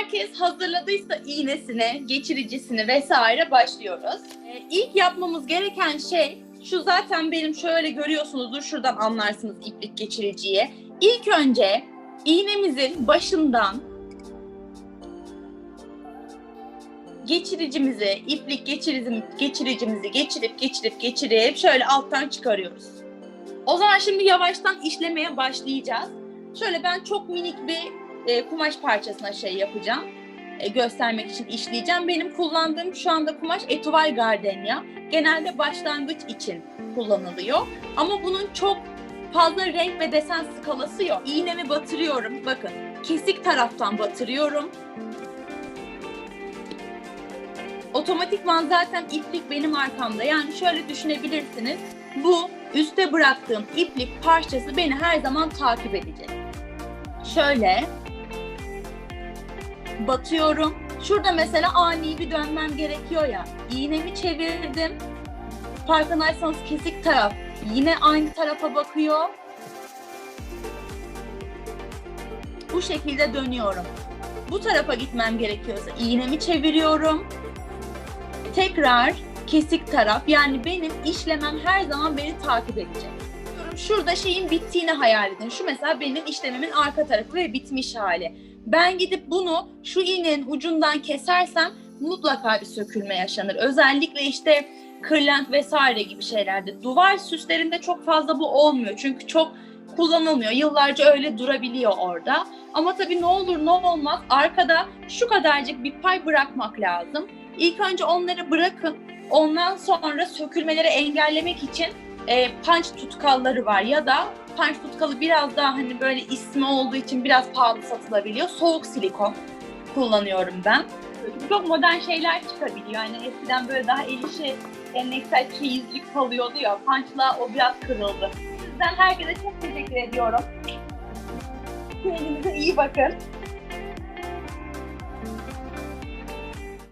herkes hazırladıysa iğnesini, geçiricisini vesaire başlıyoruz. Ee, ilk yapmamız gereken şey şu zaten benim şöyle görüyorsunuzdur şuradan anlarsınız iplik geçiriciyi. İlk önce iğnemizin başından geçiricimizi, iplik geçiricimizi, geçiricimizi geçirip geçirip geçirip şöyle alttan çıkarıyoruz. O zaman şimdi yavaştan işlemeye başlayacağız. Şöyle ben çok minik bir e, kumaş parçasına şey yapacağım. E, göstermek için işleyeceğim. Benim kullandığım şu anda kumaş Etuval Gardenia. Genelde başlangıç için kullanılıyor. Ama bunun çok fazla renk ve desen skalası yok. İğnemi batırıyorum. Bakın kesik taraftan batırıyorum. Otomatikman zaten iplik benim arkamda. Yani şöyle düşünebilirsiniz. Bu üste bıraktığım iplik parçası beni her zaman takip edecek. Şöyle batıyorum. Şurada mesela ani bir dönmem gerekiyor ya. İğnemi çevirdim. Farkındaysanız kesik taraf yine aynı tarafa bakıyor. Bu şekilde dönüyorum. Bu tarafa gitmem gerekiyorsa iğnemi çeviriyorum. Tekrar kesik taraf yani benim işlemem her zaman beni takip edecek. Şurada şeyin bittiğini hayal edin. Şu mesela benim işlemimin arka tarafı ve bitmiş hali. Ben gidip bunu şu iğnenin ucundan kesersem mutlaka bir sökülme yaşanır. Özellikle işte kırlent vesaire gibi şeylerde. Duvar süslerinde çok fazla bu olmuyor. Çünkü çok kullanılmıyor. Yıllarca öyle durabiliyor orada. Ama tabii ne olur ne olmaz arkada şu kadarcık bir pay bırakmak lazım. İlk önce onları bırakın. Ondan sonra sökülmeleri engellemek için e, punch tutkalları var ya da punch tutkalı biraz daha hani böyle ismi olduğu için biraz pahalı satılabiliyor. Soğuk silikon kullanıyorum ben. Çok modern şeyler çıkabiliyor. Yani eskiden böyle daha el işi geleneksel çeyizlik kalıyordu ya. Punch'la o biraz kırıldı. Sizden herkese çok teşekkür ediyorum. Kendinize iyi bakın.